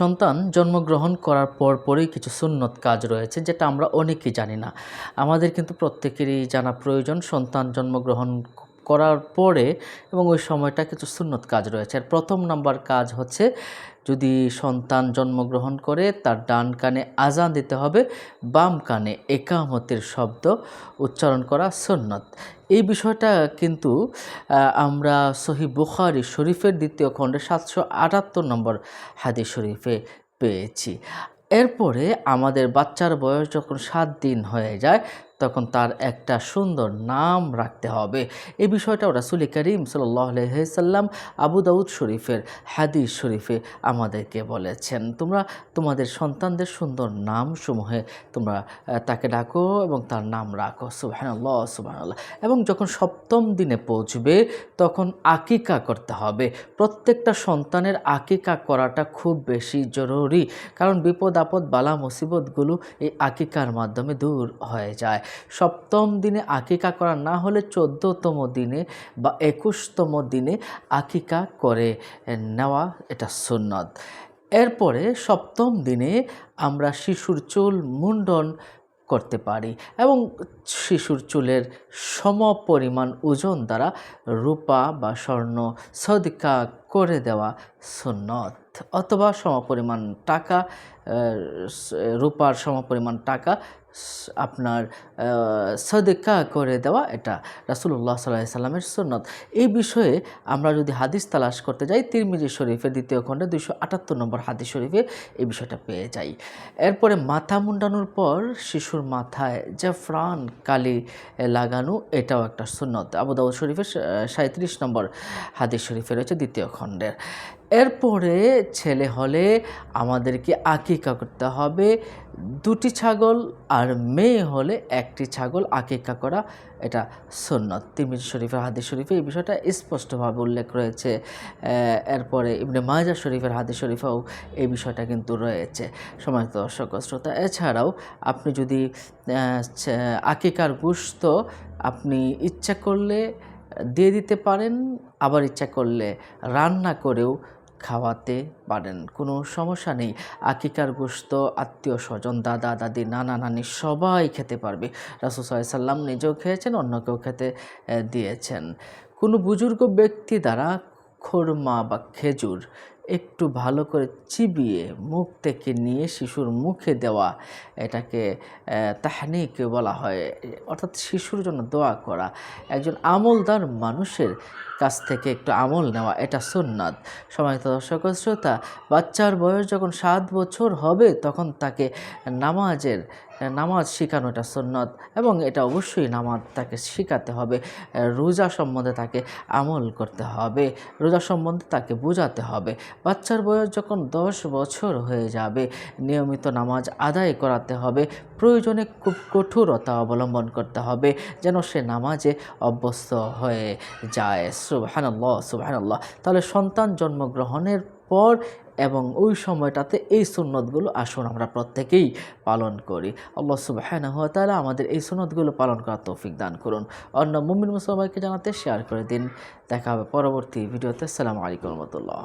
সন্তান জন্মগ্রহণ করার পর পরই কিছু সুন্নত কাজ রয়েছে, যেটা আমরা অনেকেই জানি না। আমাদের কিন্তু প্রত্যেকেরই জানা প্রয়োজন সন্তান জন্মগ্রহণ করার পরে এবং ওই সময়টা কিছু সুন্নত কাজ রয়েছে। আর প্রথম নাম্বার কাজ হচ্ছে যদি সন্তান জন্মগ্রহণ করে তার ডান কানে আজান দিতে হবে, বাম কানে একামতের শব্দ উচ্চারণ করা সুন্নত। এই বিষয়টা কিন্তু আমরা সহি বুখারি শরীফের দ্বিতীয় খণ্ডে সাতশো আটাত্তর নম্বর হাদিস শরীফে পেয়েছি। এরপরে আমাদের বাচ্চার বয়স যখন সাত দিন হয়ে যায় তখন তার একটা সুন্দর নাম রাখতে হবে। এই বিষয়টা রাসুল করিম সাল্লাম আবু দাউদ শরীফের হাদিস শরীফে আমাদেরকে বলেছেন। তোমরা তোমাদের সন্তানদের সুন্দর নাম সমূহে তোমরা তাকে ডাকো এবং তার নাম রাখো। সুবহানাল্লাহ সুবহানাল্লাহ। এবং যখন সপ্তম দিনে পৌঁছবে, তখন আকিকা করতে হবে। প্রত্যেকটা সন্তানের আকিকা করাটা খুব বেশি জরুরি। কারণ বিপদ আপদ বালা মুসিবতগুলো এই আকিকার মাধ্যমে দূর হয়ে যায়। সপ্তম দিনে আকিকা করা না হলে চোদ্দতম দিনে বা একুশতম দিনে আকিকা করে নেওয়া এটা সুন্নত। এরপরে সপ্তম দিনে আমরা শিশুর চুল মুন্ডন করতে পারি এবং শিশুর চুলের সম পরিমাণ ওজন দ্বারা রূপা বা স্বর্ণ সদিকা করে দেওয়া সুন্নত। অথবা সমপরিমাণ টাকা আহ, স- রূপার সমপরিমাণ টাকা আপনার সদেকা করে দেওয়া এটা রাসুল্লাহ সাল্লাহ সাল্লামের সুন্নত। এই বিষয়ে আমরা যদি হাদিস তালাশ করতে যাই, তিরমিজি শরীফের দ্বিতীয় খণ্ডে দুইশো আটাত্তর নম্বর হাদিস শরীফে এই বিষয়টা পেয়ে যাই। এরপরে মাথা মুন্ডানোর পর শিশুর মাথায় জাফরান কালি লাগানো, এটাও একটা সুন্নত। আবু দাউদ শরীফের সাঁত্রিশ নম্বর হাদিস শরীফে রয়েছে দ্বিতীয় খণ্ডের। এরপরে ছেলে হলে আমাদেরকে আকিকা করতে হবে। দুটি ছাগল আর মেয়ে হলে একটি ছাগল আকিকা করা, এটা সুন্নত। তিমির শরীফের, হাদিস শরীফে এই বিষয়টা স্পষ্টভাবে উল্লেখ রয়েছে। এরপরে ইবনে মাজা শরীফের, হাদিস শরীফেও এই বিষয়টা কিন্তু রয়েছে। সমাজ দর্শক শ্রোতা, এছাড়াও আপনি যদি আকিকার গুস্ত আপনি ইচ্ছা করলে দিয়ে দিতে পারেন, আবার ইচ্ছা করলে রান্না করেও খাওয়াতে পারেন, কোনো সমস্যা নেই। আকিকার গোস্ত আত্মীয় স্বজন, দাদা, দাদি, নানা, নানি সবাই খেতে পারবে। রাসুল সাল্লাম নিজেও খেয়েছেন অন্যকেও খেতে দিয়েছেন। কোনো বুজুর্গ ব্যক্তি দ্বারা খোরমা বা খেজুর একটু ভালো করে চিবিয়ে মুখ থেকে নিয়ে শিশুর মুখে দেওয়া এটাকে তাহনিক বলা হয়। অর্থাৎ শিশুর জন্য দোয়া করা। একজন আমলদার মানুষের কাছ থেকে একটু আমল নেওয়া, এটা সুন্নাত। সময় দর্শক শ্রোতা, বাচ্চার বয়স যখন সাত বছর হবে, তখন তাকে নামাজের নামাজ শেখানো এটা সুন্নত এবং এটা অবশ্যই নামাজ তাকে শেখাতে হবে রোজা সম্বন্ধে তাকে আমল করতে হবে, রোজা সম্বন্ধে তাকে বোঝাতে হবে। বাচ্চার বয়স যখন দশ বছর হয়ে যাবে, নিয়মিত নামাজ আদায় করাতে হবে, প্রয়োজনে খুব কঠোরতা অবলম্বন করতে হবে যেন সে নামাজে অভ্যস্ত হয়ে যায়। সুবহানাল্লাহ সুবহানাল্লাহ। তাহলে সন্তান জন্মগ্রহণের পর এবং ওই সময়টাতে এই সুন্নতগুলো আসুন আমরা প্রত্যেকেই পালন করি। আল্লাহ না হওয়া তাহলে আমাদের এই সুন্নতগুলো পালন করার তৌফিক দান করুন। অন্য মুমিন মুসলমানকে জানাতে শেয়ার করে দিন। দেখা হবে পরবর্তী ভিডিওতে। আসসালামু আলাইকুম রহমতুল্লাহ।